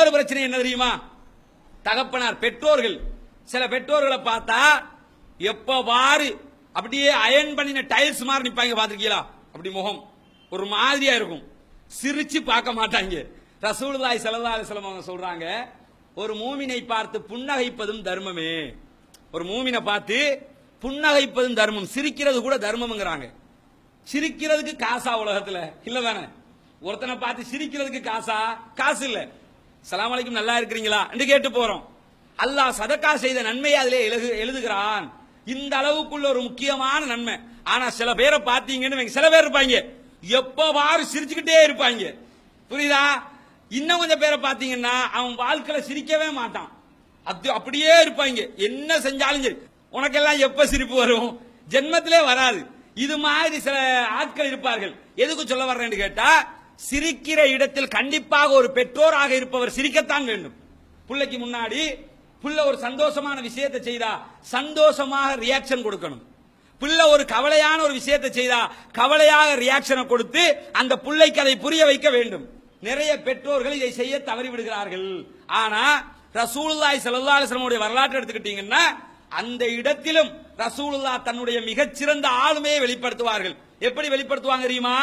இன்னொரு பிரச்சனை என்ன தெரியுமா? தகப்பனார் பெற்றோர்கள். சில பெற்றோர்களை பார்த்தா எப்ப வாரு அப்படியே அயன் பண்ணின டைல்ஸ் மாதிரி நிப்பாங்க பாத்திருக்கீங்களா அப்படி முகம். ஒரு மாதிரியா இருக்கும். சிரிச்சு பார்க்க மாட்டாங்க. ரசூலுல்லாஹி ஸல்லல்லாஹு அலைஹி அவங்க சொல்றாங்க ஒரு மூமினை பார்த்து புன்னகைப்பதும் தர்மமே. ஒரு மூமினை பார்த்து புன்னகைப்பதும் தர்மம். சிரிக்கிறது கூட தர்மம்ங்கிறாங்க. சிரிக்கிறதுக்கு காசா உலகத்துல. இல்ல தானே? ஒருத்தனை பார்த்து சிரிக்கிறதுக்கு காசா? காசு இல்லை. சலாம் அலைக்கும் நல்லா இருக்கிறீங்களா? என்று கேட்டு போறோம். அல்லாஹ் சதக்கா செய்த நன்மையை அதிலே எழுது எழுதுகிறான். இந்த அளவுக்குள்ள ஒரு முக்கியமான நன்மை. ஆனா சில பேரை பார்த்தீங்கன்னு சில பேர் இருப்பாங்க. எப்ப வாரு சிரிச்சுக்கிட்டே இருப்பாங்க. புரியுதா? இன்னும் கொஞ்சம் பேரை பார்த்தீங்கன்னா அவன் வாழ்க்கையில சிரிக்கவே மாட்டான். அது அப்படியே இருப்பாங்க. என்ன செஞ்சாலும் சரி. உனக்கெல்லாம் எப்ப சிரிப்பு வரும்? ஜென்மத்திலே வராது. இது மாதிரி சில ஆட்கள் இருப்பார்கள். எதுக்கு சொல்ல வர்றேன்னு கேட்டா சிரிக்கிற இடத்தில் கண்டிப்பாக ஒரு பெற்றோராக இருப்பவர் சிரிக்கத்தான் வேண்டும். பிள்ளைக்கு முன்னாடி புள்ள ஒரு சந்தோஷமான விஷயத்தை செய்தா சந்தோஷமாக ரியாக்ஷன் கொடுக்கணும். பிள்ளை ஒரு கவலையான ஒரு விஷயத்தை செய்தா கவலையாக ரியாக்ஷனை கொடுத்து அந்த பிள்ளைக்கு அதை புரிய வைக்க வேண்டும். நிறைய பெற்றோர்கள் இதை செய்ய தவறி விடுகிறார்கள். ஆனா ரசூலுல்லாய் சல்லா அலிஸ்லமுடைய வரலாற்றை எடுத்துக்கிட்டீங்கன்னா அந்த இடத்திலும் ரசூலுல்லா தன்னுடைய மிகச்சிறந்த ஆளுமையை வெளிப்படுத்துவார்கள். எப்படி வெளிப்படுத்துவாங்க தெரியுமா?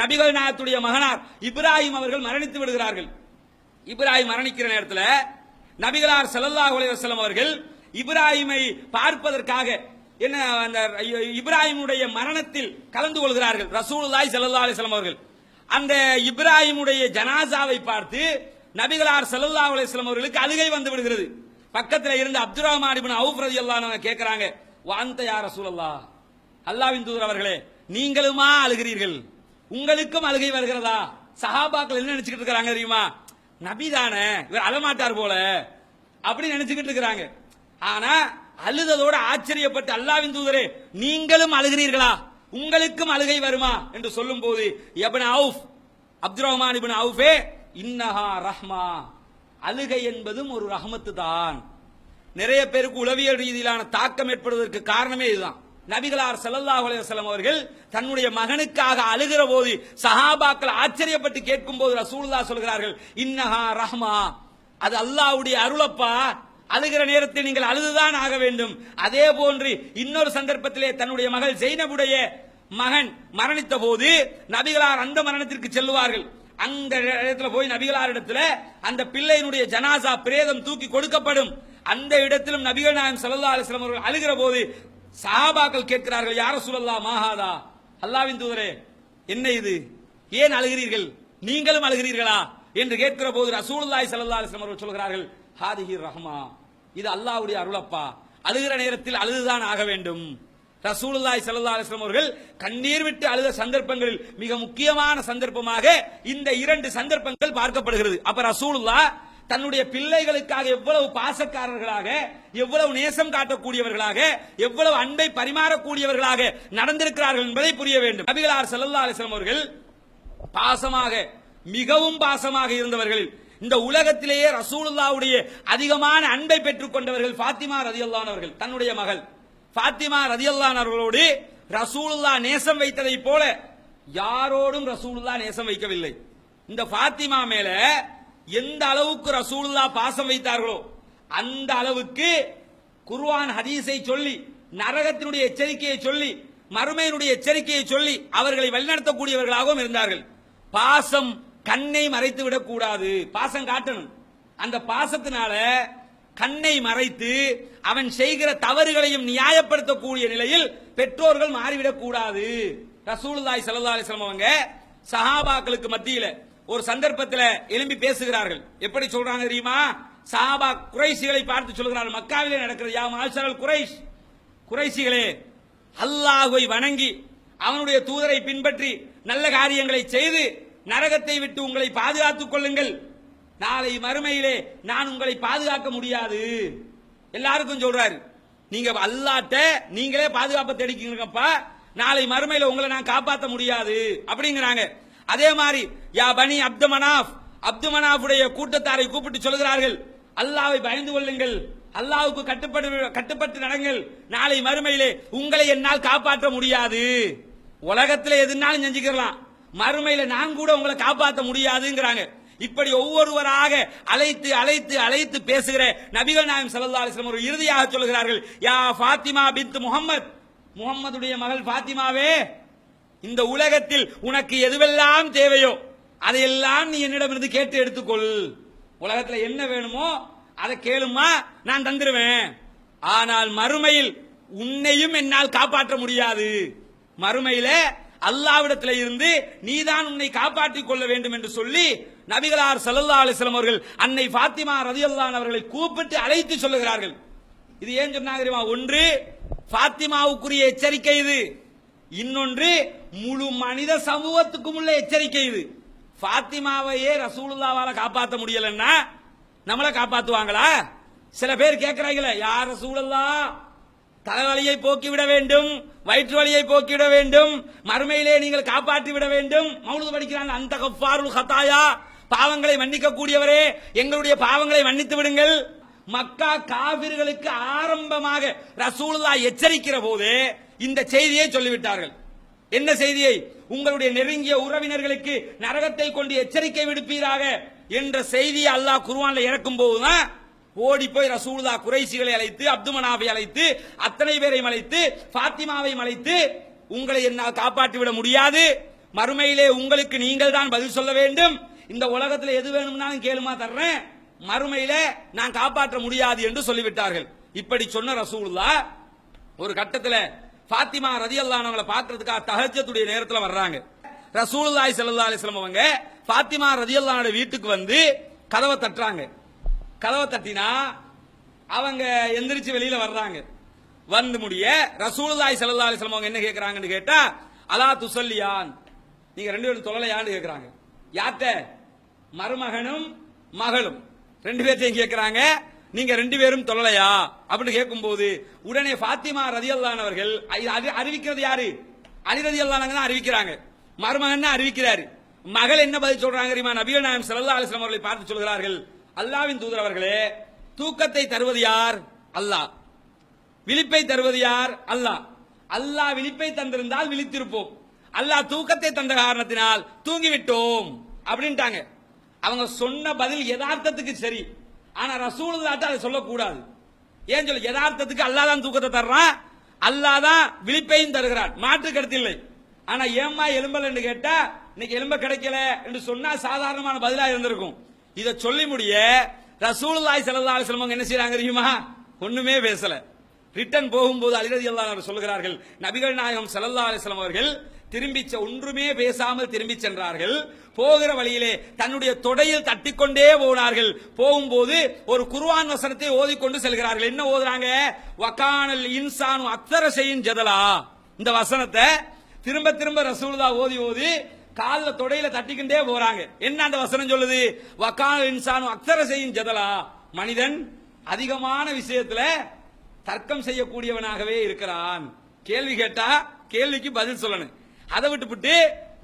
நபிகள் நாயத்துடைய மகனார் இப்ராஹிம் அவர்கள் மரணித்து விடுகிறார்கள். இப்ராஹிம் மரணிக்கிற நேரத்தில் நபிகளார் செல்லல்லா அலைஹி அவர்கள் இப்ராஹிமை பார்ப்பதற்காக என்ன அந்த இப்ராஹிமுடைய மரணத்தில் கலந்து கொள்கிறார்கள். ரசூலுல்லாய் செல்லல்லா அலிஸ்லாம் அவர்கள். அந்த இப்ராஹிமுடைய ஜனாசாவை பார்த்து நபிகளார் செல்லல்லா அலைஹி அவர்களுக்கு அழுகை வந்து விடுகிறது. பக்கத்தில் இருந்து அப்துல் ரஹ்மான் இப்னு அவுஃப் ரலியல்லாஹு அன்ஹு வாந்தையா வாந்த யா தூதர் அவர்களே நீங்களுமா அழுகிறீர்கள்? உங்களுக்கும் அழுகை வருகிறதா? சஹாபாக்கள் என்ன நினைச்சுக்கிட்டு இருக்கிறாங்க தெரியுமா? நபி தானே இவர் அழமாட்டார் போல. அப்படின்னு நினைச்சுக்கிட்டு இருக்கிறாங்க. ஆனா அழுததோட ஆச்சரியப்பட்டு அல்லாவின் தூதரே நீங்களும் அழுகிறீர்களா? உங்களுக்கும் அழுகை வருமா? என்று சொல்லும் போது ibn Awf Abdul Rahman ibn அவுஃபே இன்னஹா ரஹ்மா. அழுகை என்பதும் ஒரு ரஹமத்து தான் நிறைய பேருக்கு உளவியல் ரீதியிலான தாக்கம் ஏற்படுவதற்கு காரணமே இதுதான். நபிகளார் செல்லல்லா அலைஹி அவர்கள் தன்னுடைய மகனுக்காக அழுகிற போது சஹாபாக்கள் ஆச்சரியப்பட்டு கேட்கும் போது ரசூல்லா சொல்கிறார்கள் இன்னஹா ரஹ்மா. அது அல்லாஹ்வுடைய அருளப்பா. அழுகிற நேரத்தில் நீங்கள் அழுதுதான் ஆக வேண்டும். அதே போன்று இன்னொரு சந்தர்ப்பத்திலே தன்னுடைய மகள் ஜெய்னபுடைய மகன் மரணித்த போது நபிகளார் அந்த மரணத்திற்கு செல்லுவார்கள். அந்த இடத்துல போய் நபிகளார் இடத்துல அந்த பிள்ளையினுடைய ஜனாசா பிரேதம் தூக்கி கொடுக்கப்படும். அந்த இடத்திலும் நபிகள் நாயகம் ஸல்லல்லாஹு அலிஸ்லாம் அவர்கள் அழுகிற போது சஹாபாக்கள் கேட்கிறார்கள் யார சூழல்லா மாஹாதா அல்லாவின் தூதரே என்ன இது? ஏன் அழுகிறீர்கள்? நீங்களும் அழுகிறீர்களா? என்று கேட்கிற போது ரசூலுல்லாய் சல்லா அலைஹி அவர்கள் சொல்கிறார்கள் ஹாதிஹி ரஹ்மா இது அல்லாஹ்வுடைய அருளப்பா. அழுகிற நேரத்தில் அழுதுதான் ஆக வேண்டும். ரசூலுல்லாய் சல்லா அலைஹி அவர்கள் கண்ணீர் விட்டு அழுத சந்தர்ப்பங்களில் மிக முக்கியமான சந்தர்ப்பமாக இந்த இரண்டு சந்தர்ப்பங்கள் பார்க்கப்படுகிறது. அப்ப ரசூலுல்லா தன்னுடைய பிள்ளைகளுக்காக எவ்வளவு பாசக்காரர்களாக எவ்வளவு நேசம் காட்டக்கூடியவர்களாக எவ்வளவு அன்பை பரிமாறக்கூடியவர்களாக நடந்திருக்கிறார்கள் என்பதை புரிய வேண்டும். நபிகளார் செல்லல்லா அலிஸ்லாம் அவர்கள் பாசமாக மிகவும் பாசமாக இருந்தவர்கள் இந்த உலகத்திலேயே ரசூலுல்லாவுடைய அதிகமான அன்பை பெற்றுக் கொண்டவர்கள் ஃபாத்திமா ரதியல்லானவர்கள் தன்னுடைய மகள். ஃபாத்திமா ரதியல்லானவர்களோடு ரசூலுல்லா நேசம் வைத்ததை போல யாரோடும் ரசூலுல்லா நேசம் வைக்கவில்லை. இந்த ஃபாத்திமா மேல எந்த அளவுக்கு ரசூலுல்லா பாசம் வைத்தார்களோ அந்த அளவுக்கு குர்வான் ஹதீஸை சொல்லி நரகத்தினுடைய எச்சரிக்கையை சொல்லி மறுமையினுடைய எச்சரிக்கையை சொல்லி அவர்களை வழிநடத்தக்கூடியவர்களாகவும் இருந்தார்கள். பாசம் கண்ணை மறைத்து விடக்கூடாது. பாசம் காட்டணும். அந்த பாசத்தினால கண்ணை மறைத்து அவன் செய்கிற தவறுகளையும் நியாயப்படுத்தக்கூடிய நிலையில் பெற்றோர்கள் மாறிவிடக் கூடாது ரசூலுல்லாஹி ஸல்லல்லாஹு அவங்க சஹாபாக்களுக்கு மத்தியில ஒரு சந்தர்ப்பத்தில் எழும்பி பேசுகிறார்கள். எப்படி சொல்றாங்க தெரியுமா? சாபா குறைசிகளை பார்த்து சொல்கிறார்கள். மக்காவிலே நடக்கிறது. யாம் மாஷரல் குறைஷ். குறைசிகளே அல்லாஹை வணங்கி அவனுடைய தூதரை பின்பற்றி நல்ல காரியங்களை செய்து நரகத்தை விட்டு உங்களை பாதுகாத்துக் கொள்ளுங்கள். நாளை மறுமையிலே நான் உங்களை பாதுகாக்க முடியாது. எல்லாருக்கும் சொல்றாரு. நீங்க அல்லாட்ட நீங்களே பாதுகாப்பை தேடிக்கிறீங்கப்பா. நாளை மறுமையில உங்களை நான் காப்பாற்ற முடியாது. அப்படிங்கிறாங்க. அதே மாதிரி யா பனி அப்து மனாஃப் அப்து மனாஃபுடைய கூட்டத்தாரை கூப்பிட்டு சொல்கிறார்கள் அல்லாவை பயந்து கொள்ளுங்கள் அல்லாவுக்கு கட்டுப்பட்டு கட்டுப்பட்டு நடங்கள் நாளை மறுமையிலே உங்களை என்னால் காப்பாற்ற முடியாது. உலகத்தில் எதுனாலும் செஞ்சுக்கலாம் மறுமையில நான் கூட உங்களை காப்பாற்ற முடியாதுங்கிறாங்க. இப்படி ஒவ்வொருவராக அழைத்து அழைத்து அழைத்து பேசுகிற நபிகள் நாயம் சல்லா அலைஹி ஒரு இறுதியாக சொல்கிறார்கள் யா ஃபாத்திமா பின்த் முகம்மது முகம்மதுடைய மகள் ஃபாத்திமாவே இந்த உலகத்தில் உனக்கு எதுவெல்லாம் தேவையோ அதையெல்லாம் நீ என்னிடமிருந்து கேட்டு எடுத்துக்கொள். உலகத்துல என்ன வேணுமோ அதை கேளுமா நான் தந்துருவேன். ஆனால் மறுமையில் உன்னையும் என்னால் காப்பாற்ற முடியாது. மறுமையில அல்லாவிடத்துல இருந்து நீதான் உன்னை காப்பாற்றிக் கொள்ள வேண்டும் என்று சொல்லி நபிகளார் சல்லல்லா அலைஹி அவர்கள் அன்னை ஃபாத்திமா அல்லான் அவர்களை கூப்பிட்டு அழைத்து சொல்லுகிறார்கள். இது ஏன் சொன்னாங்க தெரியுமா? ஒன்று ஃபாத்திமாவுக்குரிய எச்சரிக்கை இது. இன்னொன்று முழு மனித சமூகத்துக்கும் உள்ள எச்சரிக்கை இது. ஃபாத்திமாவையே ரசூலுல்லாவால காப்பாற்ற முடியலன்னா நம்மள காப்பாத்துவாங்களா? சில பேர் கேட்கிறாங்களே யார் ரசூலுல்லா தலைவலியை போக்கிவிட வேண்டும் வயிற்று வலியை போக்கிவிட வேண்டும் மறுமையிலே நீங்கள் காப்பாற்றி விட வேண்டும். மௌனது படிக்கிறாங்க அந்த கஃபாருல் ஹத்தாயா பாவங்களை மன்னிக்க கூடியவரே எங்களுடைய பாவங்களை மன்னித்து விடுங்கள். மக்கா காவிர்களுக்கு ஆரம்பமாக ரசூலுல்லா எச்சரிக்கிற போது இந்த செய்தியை சொல்லிவிட்டார்கள். என்ன செய்தியை? உங்களுடைய நெருங்கிய உறவினர்களுக்கு நரகத்தை கொண்டு எச்சரிக்கை விடுப்பீராக என்ற செய்தியை அல்லாஹ் குருவான்ல இறக்கும் போதுதான் ஓடி போய் ரசூலுல்லா குறைசிகளை அழைத்து அப்துமனாவை அழைத்து அத்தனை பேரையும் அழைத்து ஃபாத்திமாவையும் அழைத்து உங்களை என்னால் காப்பாற்றி விட முடியாது. மறுமையிலே உங்களுக்கு நீங்கள் தான் பதில் சொல்ல வேண்டும். இந்த உலகத்தில் எது வேணும்னாலும் கேளுமா தர்றேன். மறுமையில நான் காப்பாற்ற முடியாது என்று சொல்லிவிட்டார்கள். இப்படி சொன்ன ரசூலுல்லா ஒரு கட்டத்தில் ஃபாத்திமா ரதி அல்லானவங்களை பார்க்கிறதுக்காக தகஜத்துடைய நேரத்தில் வர்றாங்க. ரசூலுல்லாஹி ஸல்லல்லாஹு அலைஹி அவங்க ஃபாத்திமா அல்லானோட வீட்டுக்கு வந்து கதவை தட்டுறாங்க. கதவை தட்டினா அவங்க எந்திரிச்சு வெளியில வர்றாங்க. வந்து முடிய ரசூலுல்லாஹி ஸல்லல்லாஹு அலைஹி அவங்க என்ன கேட்கறாங்கன்னு கேட்டா அலா துசல்லியான் நீங்க ரெண்டு பேரும் தொழலையான்னு கேட்கறாங்க யார்கிட்ட? மருமகனும் மகளும். ரெண்டு பேர்த்தையும் கேட்கறாங்க நீங்க ரெண்டு பேரும் தொழலையா அப்படின்னு கேட்கும்போது உடனே ஃபாத்திமா ரதியல்லானவர்கள் அறிவிக்கிறது யாரு? அலி ரதியல்லானங்க தான் அறிவிக்கிறாங்க. மருமகன் அறிவிக்கிறாரு? மகள் என்ன பதில் சொல்றாங்க தெரியுமா? நபிகள் நாயம் சல்லா அலிஸ்லாம் அவர்களை பார்த்து சொல்கிறார்கள். அல்லாஹ்வின் தூதர் அவர்களே தூக்கத்தை தருவது யார்? அல்லாஹ். விழிப்பை தருவது யார்? அல்லாஹ். அல்லாஹ் விழிப்பை தந்திருந்தால் விழித்திருப்போம். அல்லாஹ் தூக்கத்தை தந்த காரணத்தினால் தூங்கிவிட்டோம். அப்படின்ட்டாங்க. அவங்க சொன்ன பதில் யதார்த்தத்துக்கு சரி. ஆனா ரசூலுல்லாட்ட அதை சொல்லக்கூடாது. ஏன் சொல்லு? யதார்த்தத்துக்கு அல்லாஹ் தான் தூக்கத்தை தர்றான். அல்லாஹ் தான் விழிப்பையும் தருகிறான். மாற்று கருத்து இல்லை. ஆனா ஏம்மா எலும்பல் என்று கேட்டா இன்னைக்கு எலும்ப கிடைக்கல என்று சொன்னா சாதாரணமான பதிலா இருந்திருக்கும். இதை சொல்லி முடிய ரசூலுல்லாஹி ஸல்லல்லாஹு அலைஹி என்ன செய்யறாங்க தெரியுமா? ஒண்ணுமே பேசல. ரிட்டன் போகும்போது அலிரதி அல்லாஹ் சொல்கிறார்கள் நபிகள் நாயகம் ஸல்லல்லாஹு அலிஸ்லாம் அவர்கள் திரும்பி செ- ஒன்றுமே பேசாமல் திரும்பி சென்றார்கள். போகிற வழியிலே தன்னுடைய தொடையில் தட்டிக்கொண்டே போனார்கள். போகும்போது ஒரு குருவான் வசனத்தை ஓதிக்கொண்டு செல்கிறார்கள். என்ன ஓதுறாங்க? வக்கானல் இன்சானு அத்தர செய்யும் ஜதலா. இந்த வசனத்தை திரும்ப திரும்ப ரசூலுதா ஓதி ஓதி காலில் தொடையில தட்டிக்கிட்டே போறாங்க. என்ன அந்த வசனம் சொல்லுது? வக்கானல் இன்சானு அக்தர செய்யும் ஜதலா. மனிதன் அதிகமான விஷயத்துல தர்க்கம் செய்யக்கூடியவனாகவே இருக்கிறான். கேள்வி கேட்டா கேள்விக்கு பதில் சொல்லணும். அதை விட்டுவிட்டு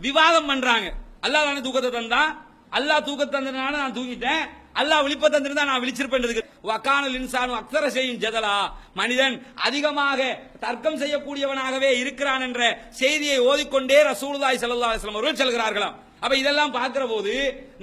விவாதம் பண்றாங்க. அல்லாஹ் தானே தூக்கத்தை தந்தான் அல்லாஹ் தூக்கத்தை தந்ததுனால நான் தூங்கிட்டேன். அல்லாஹ் விழிப்ப தந்திருந்தா நான் விழிச்சிருப்பேன் வக்கானல் இன்சானு அக்தர செய்யும் ஜதலா. மனிதன் அதிகமாக தர்க்கம் செய்யக்கூடியவனாகவே இருக்கிறான் என்ற செய்தியை ஓதிக்கொண்டே ரசூலுல்லாஹி ஸல்லல்லாஹு அலைஹி அவர்கள் செல்கிறார்களாம். அப்ப இதெல்லாம் பார்க்கிற போது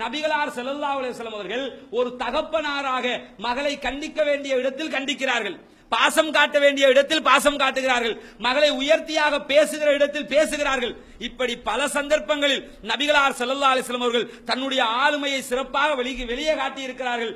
நபிகளார் செல்லல்லா அலைஹி அவர்கள் ஒரு தகப்பனாராக மகளை கண்டிக்க வேண்டிய இடத்தில் கண்டிக்கிறார்கள். பாசம் காட்ட வேண்டிய இடத்தில் பாசம் காட்டுகிறார்கள். மகளை உயர்த்தியாக பேசுகிற இடத்தில் பேசுகிறார்கள். இப்படி பல சந்தர்ப்பங்களில் நபிகளார் ஸல்லல்லாஹு அலைஹி அவர்கள் தன்னுடைய ஆளுமையை சிறப்பாக வெளியே வெளியே காட்டி இருக்கிறார்கள்